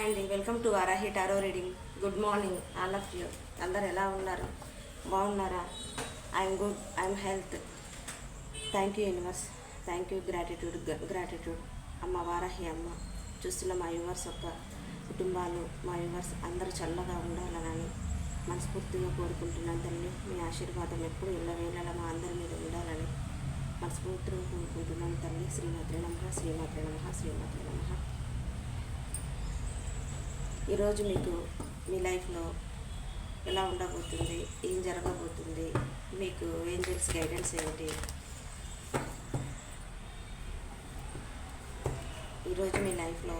Hi అండి. Welcome to Varahi tarot reading. Good morning. All of you. అందరు ఎలా ఉన్నారు? బాగున్నారా? I'm good. I'm health. Thank you universe. Thank you. Gratitude. Gratitude. అమ్మ వారాహి అమ్మ. చూస్తున్న మా యూవర్స్ యొక్క కుటుంబాలు మా యూవర్స్ అందరూ చల్లగా ఉండాలని మనస్ఫూర్తిగా కోరుకుంటున్నాను తల్లి. మీ ఆశీర్వాదం ఎప్పుడు ఇళ్ళవేళలా మా అందరి మీద ఉండాలని మనస్ఫూర్తిగా కోరుకుంటున్నాను తల్లి. శ్రీమాత్రి నమ. శ్రీమాత్రి నమ. శ్రీమాత్రి నమ. ఈరోజు మీకు మీ లైఫ్లో ఎలా ఉండబోతుంది ఏం జరగబోతుంది మీకు ఏంజల్స్ గైడెన్స్ ఏంటి? ఈరోజు మీ లైఫ్లో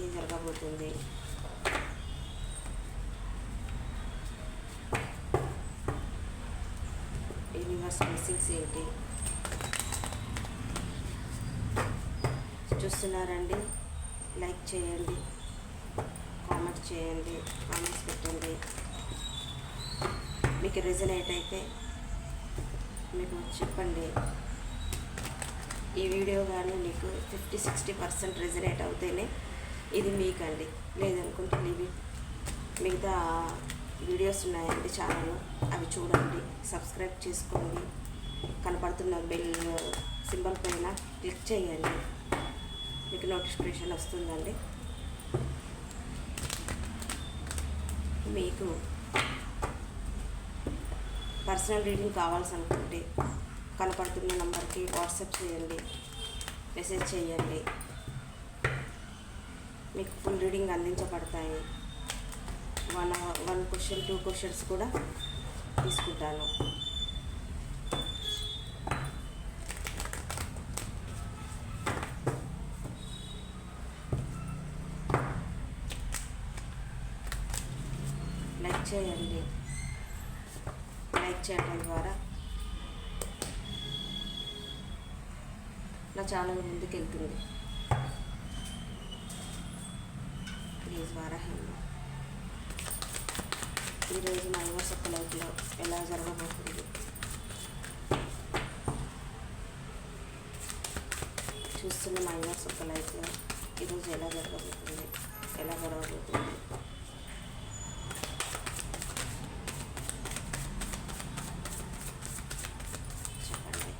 ఏం జరగబోతుంది? యూనివర్స్ బ్లెస్సింగ్స్ ఏంటి? చూస్తున్నారండి లైక్ చేయండి. కామెంట్ చేయండి కామెంట్స్ పెట్టండి. మీకు రిజనేట్ అయితే మీకు చెప్పండి. ఈ వీడియో కానీ మీకు ఫిఫ్టీ సిక్స్టీ పర్సెంట్ రిజనేట్ అవుతేనే ఇది మీకండి. లేదనుకుంటే ఇవి మిగతా వీడియోస్ ఉన్నాయండి ఛానల్ అవి చూడండి సబ్స్క్రైబ్ చేసుకోండి. కనపడుతున్న బెల్ సింబల్ పైన క్లిక్ చేయండి. మీకు నోటిఫికేషన్ వస్తుందండి. మీకు పర్సనల్ రీడింగ్ కావాల్సనుకుంటే కనపడుతున్న నంబర్కి వాట్సాప్ చేయండి మెసేజ్ చేయండి. మీకు ఫుల్ రీడింగ్ అందించబడతాయి. One one question two questions కూడా తీసుకుంటాను లైక్ చేయండి లైక్ చేయడం ద్వారా నా ఛానల్ ముందుకెళ్తుంది. ప్లీజ్ వారాహిండి ఈరోజు నా యువర్స్ యొక్క లైఫ్లో ఎలా జరగబోతుంది? చూస్తున్న మా యువర్స్ యొక్క లైఫ్లో ఈరోజు ఎలా జరగబోతుంది? ఎలా గడవబోతుంది చెప్పండి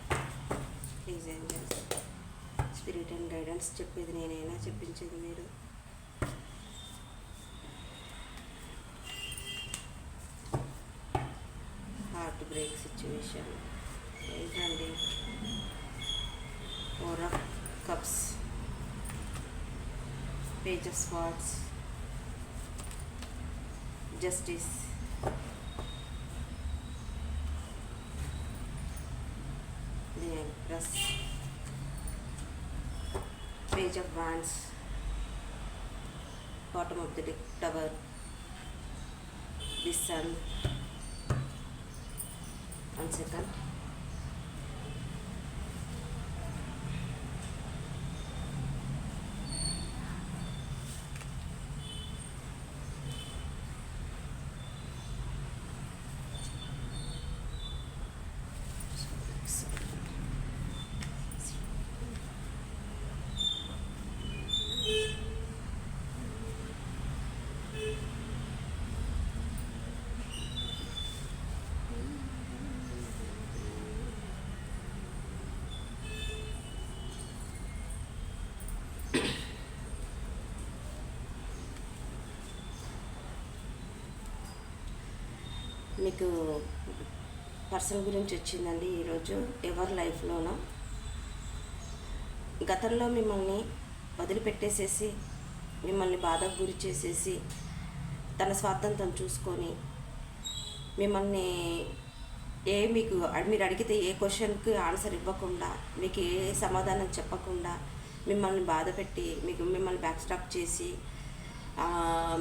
please angels friends and guidance చెప్పేది నేనైనా చెప్పించేది మీరు. హార్ట్ బ్రేక్ సిచ్యువేషన్ ఏంటండి? Four of cups page of spots justice the Empress, Page of Wands, bottom of the deck tower, the Sun, one second. మీకు పర్సన్ గురించి వచ్చిందండి ఈరోజు ఎవరి లైఫ్లోనో. గతంలో మిమ్మల్ని వదిలిపెట్టేసేసి మిమ్మల్ని బాధకు గురి చేసేసి తన స్వాతంత్రం చూసుకొని మిమ్మల్ని ఏ మీకు మీరు అడిగితే ఏ క్వశ్చన్కి ఆన్సర్ ఇవ్వకుండా మీకు ఏ సమాధానం చెప్పకుండా మిమ్మల్ని బాధ పెట్టి మీకు మిమ్మల్ని బ్యాక్ స్టాప్ చేసి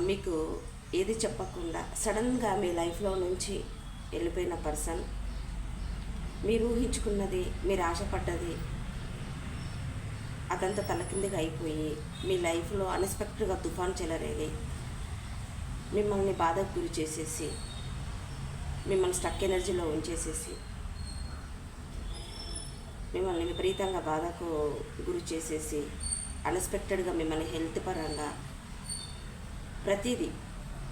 మీకు ఏది చెప్పకుండా సడన్గా మీ లైఫ్లో నుంచి వెళ్ళిపోయిన పర్సన్ మీరు ఊహించుకున్నది మీరు ఆశపడ్డది అదంతా తలకిందిగా అయిపోయి మీ లైఫ్లో అన్ఎక్స్పెక్టెడ్గా తుఫాన్ చెలరేది మిమ్మల్ని బాధకు గురి చేసేసి మిమ్మల్ని స్టక్ ఎనర్జీలో ఉంచేసేసి మిమ్మల్ని విపరీతంగా బాధకు గురి చేసేసి అన్ఎక్స్పెక్టెడ్గా మిమ్మల్ని హెల్త్ పరంగా ప్రతిదీ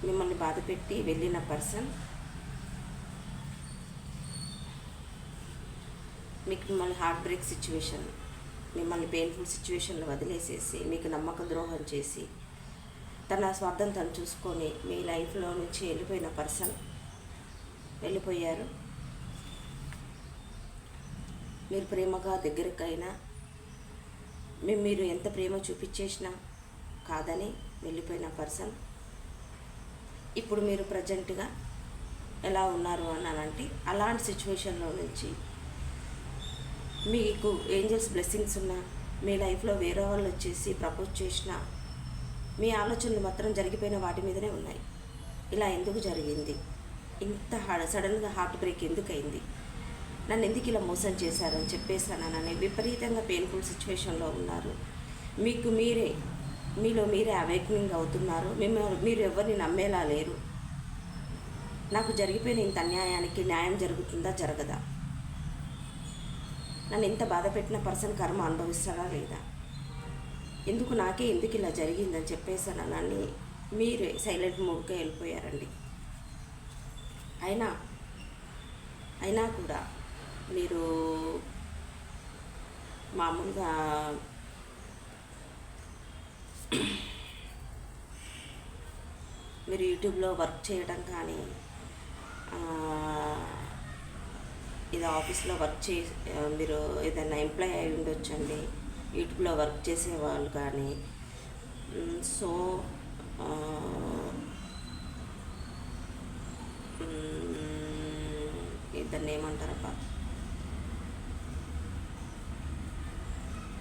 మిమ్మల్ని బాధ పెట్టి వెళ్ళిన పర్సన్ మీకు మిమ్మల్ని హార్ట్ బ్రేక్ సిచ్యువేషన్ మిమ్మల్ని పెయిన్ఫుల్ సిచ్యువేషన్లో వదిలేసేసి మీకు నమ్మక ద్రోహం చేసి తన స్వార్థం తను చూసుకొని మీ లైఫ్లో నుంచి వెళ్ళిపోయిన పర్సన్ వెళ్ళిపోయారు. మీరు ప్రేమగా దగ్గరకైనా మేము మీరు ఎంత ప్రేమ చూపించేసినా కాదని వెళ్ళిపోయిన పర్సన్ ఇప్పుడు మీరు ప్రజెంట్గా ఎలా ఉన్నారు అన్నానంటే అలాంటి సిచ్యువేషన్లో నుంచి మీకు ఏంజల్స్ బ్లెస్సింగ్స్ ఉన్నా మీ లైఫ్లో వేరే వాళ్ళు వచ్చేసి ప్రపోజ్ చేసినా మీ ఆలోచనలు మాత్రం జరిగిపోయిన వాటి మీదనే ఉన్నాయి. ఇలా ఎందుకు జరిగింది? ఇంత సడన్గా హార్ట్ బ్రేక్ ఎందుకు అయింది నన్ను ఎందుకు ఇలా మోసం చేశారని చెప్పేసానని విపరీతంగా పెయిన్ఫుల్ సిచ్యువేషన్లో ఉన్నారు. మీకు మీరే మీలో మీరే అవేక్నింగ్ అవుతున్నారు. మిమ్మల్ని మీరు ఎవరిని నమ్మేలా లేరు. నాకు జరిగిపోయిన ఇంత అన్యాయానికి న్యాయం జరుగుతుందా? జరగదా? నన్ను ఇంత బాధ పెట్టిన పర్సన్ కర్మ అనుభవిస్తారా లేదా? ఎందుకు నాకే ఎందుకు ఇలా జరిగిందని చెప్పేసానని మీరే సైలెంట్ మూడ్గా వెళ్ళిపోయారండి. అయినా అయినా కూడా మీరు మామూలుగా మీరు యూట్యూబ్లో వర్క్ చేయడం కానీ ఇది ఆఫీస్లో వర్క్ చే మీరు ఏదైనా ఎంప్లాయ్ అయి ఉండొచ్చండి యూట్యూబ్లో వర్క్ చేసేవాళ్ళు కానీ సో దాన్ని మ్, ఏమంటారబ్బా?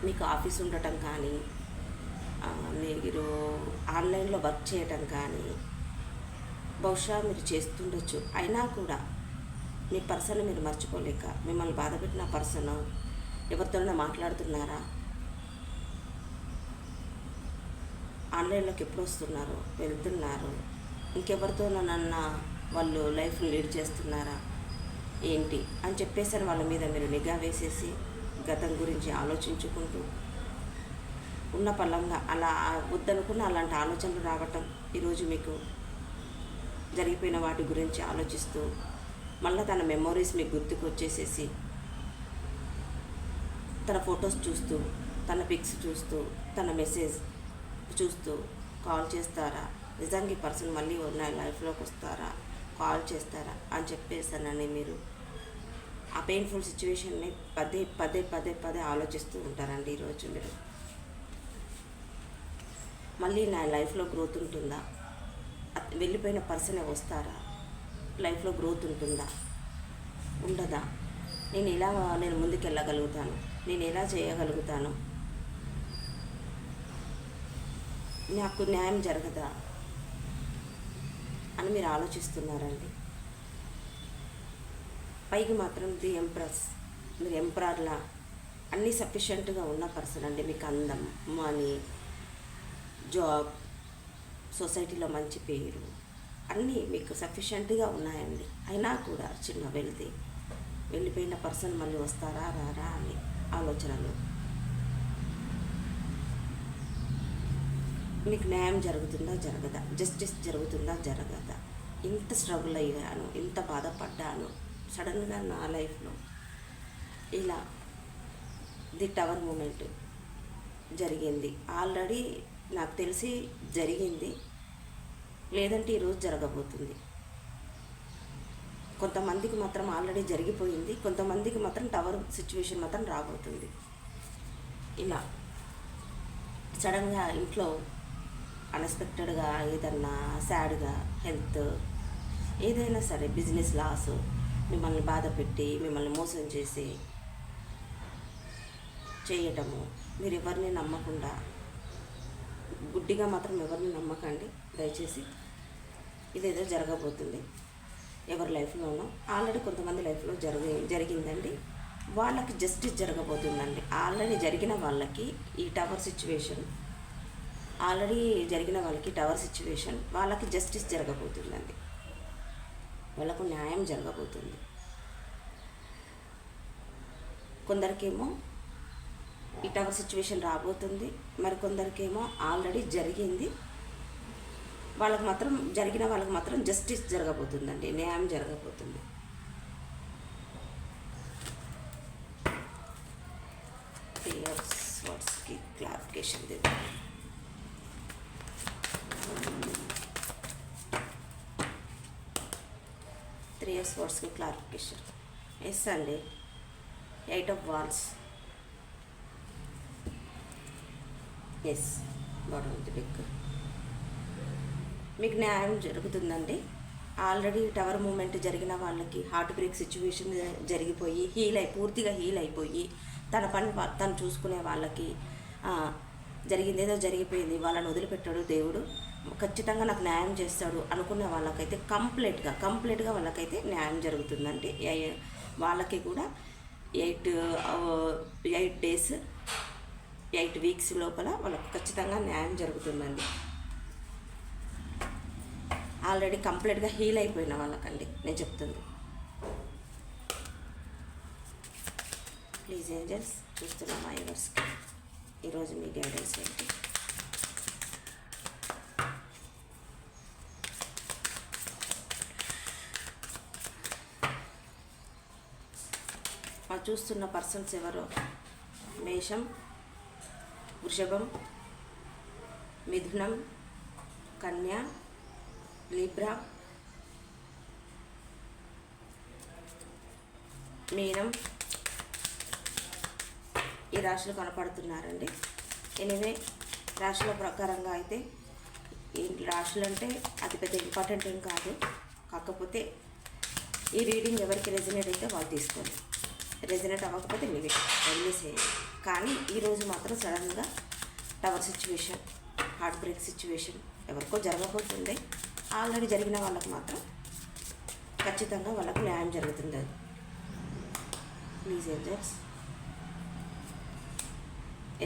మీకు ఆఫీస్ ఉండటం కానీ మీరు ఆన్లైన్లో వర్క్ చేయటం కానీ బహుశా మీరు చేస్తుండొచ్చు. అయినా కూడా మీ పర్సన్ మీరు మర్చిపోలేక మిమ్మల్ని బాధపెట్టిన పర్సన్ ఎవరితోనైనా మాట్లాడుతున్నారా? ఆన్లైన్లోకి ఎప్పుడు వస్తున్నారు? వెళ్తున్నారు? ఇంకెవరితోనన్నా వాళ్ళు లైఫ్ని లీడ్ చేస్తున్నారా? ఏంటి? అని చెప్పేసరి వాళ్ళ మీద మీరు నిఘా వేసేసి గతం గురించి ఆలోచించుకుంటూ ఉన్న పలంగా అలా వద్దనుకున్న అలాంటి ఆలోచనలు రావటం ఈరోజు మీకు జరిగిపోయిన వాటి గురించి ఆలోచిస్తూ మళ్ళీ తన మెమొరీస్ మీకు గుర్తుకు వచ్చేసేసి తన ఫొటోస్ చూస్తూ తన పిక్స్ చూస్తూ తన మెసేజ్ చూస్తూ కాల్ చేస్తారా? నిజంగా ఈ పర్సన్ మళ్ళీ నా లైఫ్లోకి వస్తారా? కాల్ చేస్తారా? అని చెప్పేసానని మీరు ఆ పెయిన్ఫుల్ సిచ్యువేషన్ని పదే పదే పదే పదే ఆలోచిస్తూ ఉంటారండి ఈరోజు మీరు. మళ్ళీ నా లైఫ్లో గ్రోత్ ఉంటుందా? వెళ్ళిపోయిన పర్సనే వస్తారా? లైఫ్లో గ్రోత్ ఉంటుందా? ఉండదా? నేను ఎలా నేను ముందుకెళ్ళగలుగుతాను? నేను ఎలా చేయగలుగుతాను? నాకు న్యాయం జరగదా? అని మీరు ఆలోచిస్తున్నారండి. పైకి మాత్రం ది ఎంప్రెస్ మీరు ఎంప్రార్లా అన్నీ సఫిషియెంట్గా ఉన్న పర్సన్ అండి మీకు అందం మనీ జాబ్ సొసైటీలో మంచి పేరు అన్నీ మీకు సఫిషియెంట్గా ఉన్నాయండి. అయినా కూడా చిన్న వెళ్తే వెళ్ళిపోయిన పర్సన్ మళ్ళీ వస్తారా రారా అని ఆలోచనలు. మీకు న్యాయం జరుగుతుందా జరగదా? జస్టిస్ జరుగుతుందా జరగదా? ఇంత స్ట్రగుల్ అయ్యాను ఇంత బాధపడ్డాను సడన్గా నా లైఫ్లో ఇలా ది టవర్ మూమెంట్ జరిగింది. ఆల్రెడీ నాకు తెలిసి జరిగింది. లేదంటే ఈరోజు జరగబోతుంది. కొంతమందికి మాత్రం ఆల్రెడీ జరిగిపోయింది. కొంతమందికి మాత్రం టవర్ సిచ్యువేషన్ మాత్రం రాబోతుంది. ఇలా సడన్గా ఇంట్లో అన్ఎక్స్పెక్టెడ్గా ఏదన్నా సాడ్గా హెల్త్ ఏదైనా సరే బిజినెస్ లాస్ మిమ్మల్ని బాధ పెట్టి మిమ్మల్ని మోసం చేసి చేయటము మీరు ఎవరిని నమ్మకుండా గుడ్డిగా మాత్రం ఎవరిని నమ్మకండి. దయచేసి ఇదేదో జరగబోతుంది. ఎవరి లైఫ్లోనో ఆల్రెడీ కొంతమంది లైఫ్లో జరిగి జరిగిందండి. వాళ్ళకి జస్టిస్ జరగబోతుందండి. ఆల్రెడీ జరిగిన వాళ్ళకి ఈ టవర్ సిచ్యువేషన్ ఆల్రెడీ జరిగిన వాళ్ళకి టవర్ సిచ్యువేషన్ వాళ్ళకి జస్టిస్ జరగబోతుందండి. వాళ్ళకు న్యాయం జరగబోతుంది. కొందరికేమో ఇటవ సిచ్యువేషన్ రాబోతుంది. మరి కొందరికేమో ఆల్రెడీ జరిగింది. వాళ్ళకి మాత్రం జరిగిన వాళ్ళకి మాత్రం జస్టిస్ జరగబోతుందండి. న్యాయం జరగబోతుంది. త్రీ ఇయర్స్ వర్డ్స్కి క్లారిఫికేషన్ దిద్దాం త్రీ ఇయర్స్ వర్డ్స్కి క్లారిఫికేషన్ ఎస్ అండి eight of walls yes body ఉంది బిగ్ మీకు న్యాయం జరుగుతుందండి. ఆల్రెడీ టవర్ మూమెంట్ జరిగిన వాళ్ళకి హార్ట్ బ్రేక్ సిచ్యువేషన్ జరిగిపోయి హీల్ అయి పూర్తిగా హీల్ అయిపోయి తన పని తను చూసుకునే వాళ్ళకి జరిగింది జరిగిందేదో జరిగిపోయింది వాళ్ళని వదిలిపెట్టాడు దేవుడు. ఖచ్చితంగా నాకు న్యాయం చేస్తాడు అనుకునే వాళ్ళకైతే కంప్లీట్గా కంప్లీట్గా వాళ్ళకైతే న్యాయం జరుగుతుందండి. వాళ్ళకి కూడా eight eight days eight weeks లోపల వాళ్ళకు ఖచ్చితంగా న్యాయం జరుగుతుందండి. ఆల్రెడీ కంప్లీట్గా హీల్ అయిపోయిన వాళ్ళకండి నేను చెప్తుంది. ప్లీజ్ ఏంజల్స్ చూస్తున్నాం మా యూవర్స్కి ఈరోజు మీ గైడెన్స్ ఏంటి? మా చూస్తున్న పర్సన్స్ ఎవరో? మేషం వృషభం మిథునం కన్య లిబ్రా మీనం ఈ రాశులు కనపడుతున్నారండి. ఎనివే రాశుల ప్రకారంగా అయితే ఈ రాశులు అంటే అది పెద్ద ఇంపార్టెంట్ ఏం కాదు. కాకపోతే ఈ రీడింగ్ ఎవరికి రెజినేట్ అయితే వాళ్ళు తీసుకోండి. రెజినేట్ అవ్వకపోతే మీవే వదిలేసేయండి. కానీ ఈరోజు మాత్రం సడన్గా tower situation heart break situation ఎవరికో జరగబోతుంది. ఆల్రెడీ జరిగిన వాళ్ళకు మాత్రం ఖచ్చితంగా వాళ్ళకు న్యాయం జరుగుతుంది అది. ప్లీజ్ ఏంజర్స్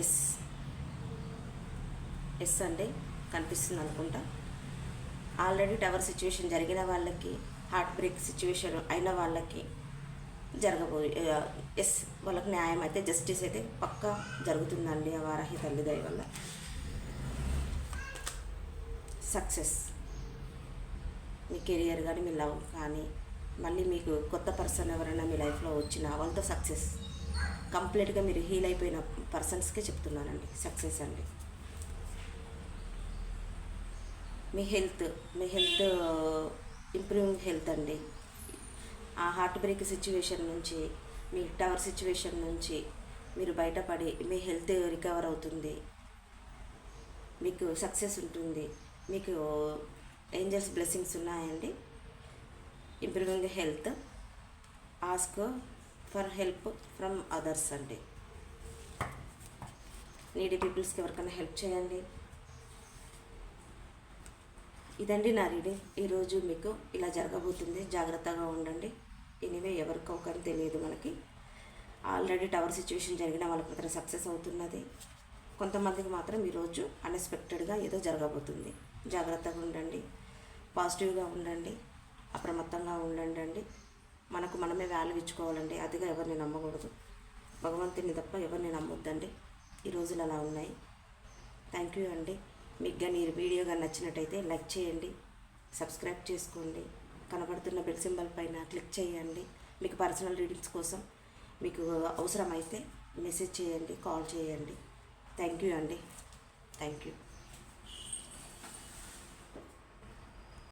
ఎస్ ఎస్ అండి కనిపిస్తుంది అనుకుంటా. ఆల్రెడీ టవర్ సిచ్యువేషన్ జరిగిన వాళ్ళకి హార్ట్ బ్రేక్ సిచ్యువేషన్ అయిన వాళ్ళకి జరగబో ఎస్ వాళ్ళకి న్యాయం అయితే జస్టిస్ అయితే పక్కా జరుగుతుందండి ఆ వారాహి తల్లి దయ వల్ల. సక్సెస్ మీ కెరియర్ కానీ మీ లవ్ కానీ మళ్ళీ మీకు కొత్త పర్సన్ ఎవరైనా మీ లైఫ్లో వచ్చినా వాళ్ళతో సక్సెస్ కంప్లీట్గా మీరు హీల్ అయిపోయిన పర్సన్స్కే చెప్తున్నానండి సక్సెస్ అండి. మీ హెల్త్ మీ హెల్త్ ఇంప్రూవింగ్ హెల్త్ అండి. ఆ హార్ట్ బ్రేక్ సిచ్యువేషన్ నుంచి మీ టవర్ సిచ్యువేషన్ నుంచి మీరు బయటపడి మీ హెల్త్ రికవర్ అవుతుంది. మీకు సక్సెస్ ఉంటుంది. మీకు ఏంజల్స్ బ్లెస్సింగ్స్ ఉన్నాయండి. Improving health ask for help from others అండి. నీడీ పీపుల్స్కి ఎవరికైనా హెల్ప్ చేయండి. ఇదండి నా రీడింగ్ ఈరోజు మీకు ఇలా జరగబోతుంది. జాగ్రత్తగా ఉండండి. ఎనివే ఎవరికో ఒకరి తెలియదు మనకి ఆల్రెడీ టవర్ సిచ్యువేషన్ జరిగిన వాళ్ళకి మాత్రం సక్సెస్ అవుతున్నది. కొంతమందికి మాత్రం ఈరోజు అన్ఎక్స్పెక్టెడ్గా ఏదో జరగబోతుంది. జాగ్రత్తగా ఉండండి. పాజిటివ్గా ఉండండి. అప్రమత్తంగా ఉండండి అండి మనకు మనమే వాల్యూ ఇచ్చుకోవాలండి. అదిగా ఎవరిని నమ్మకూడదు. భగవంతుని తప్ప ఎవరిని నమ్మొద్దండి. ఈ రోజులు అలా ఉన్నాయి. థ్యాంక్ యూ అండి. మీకు కానీ ఈ వీడియో కానీ నచ్చినట్టయితే లైక్ చేయండి. సబ్స్క్రైబ్ చేసుకోండి. కనబడుతున్న బెల్ సింబల్ పైన క్లిక్ చేయండి. మీకు పర్సనల్ రీడింగ్స్ కోసం మీకు అవసరమైతే మెసేజ్ చేయండి కాల్ చేయండి. థ్యాంక్ యూ అండి. Thank you